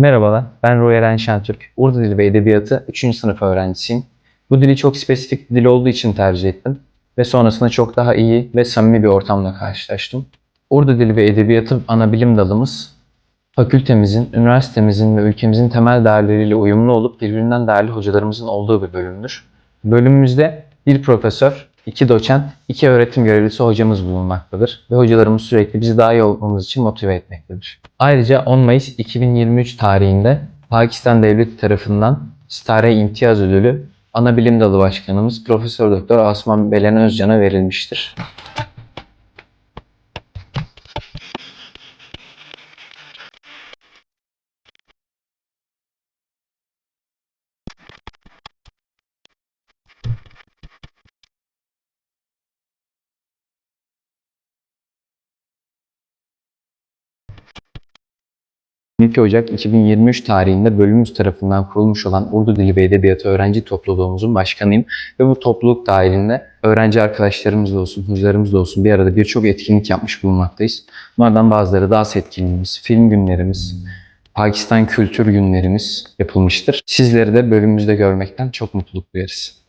Merhabalar, ben Roy Eren Şentürk. Urdu Dili ve Edebiyatı 3. sınıf öğrencisiyim. Bu dili çok spesifik bir dil olduğu için tercih ettim ve sonrasında çok daha iyi ve samimi bir ortamla karşılaştım. Urdu Dili ve Edebiyatı ana bilim dalımız, fakültemizin, üniversitemizin ve ülkemizin temel değerleriyle uyumlu olup birbirinden değerli hocalarımızın olduğu bir bölümdür. Bölümümüzde bir profesör, iki doçent, iki öğretim görevlisi hocamız bulunmaktadır ve hocalarımız sürekli bizi daha iyi olmamız için motive etmektedir. Ayrıca 10 Mayıs 2023 tarihinde Pakistan Devleti tarafından Stare İmtiyaz Ödülü ana bilim dalı başkanımız Profesör Doktor Asman Belen Özcan'a verilmiştir. ...12 Ocak 2023 tarihinde bölümümüz tarafından kurulmuş olan Urdu Dili ve Edebiyatı öğrenci topluluğumuzun başkanıyım. Ve bu topluluk dahilinde öğrenci arkadaşlarımız da olsun, hocalarımız da olsun bir arada birçok etkinlik yapmış bulunmaktayız. Bunlardan bazıları dans etkinliğimiz, film günlerimiz, Pakistan kültür günlerimiz yapılmıştır. Sizleri de bölümümüzde görmekten çok mutluluk duyarız.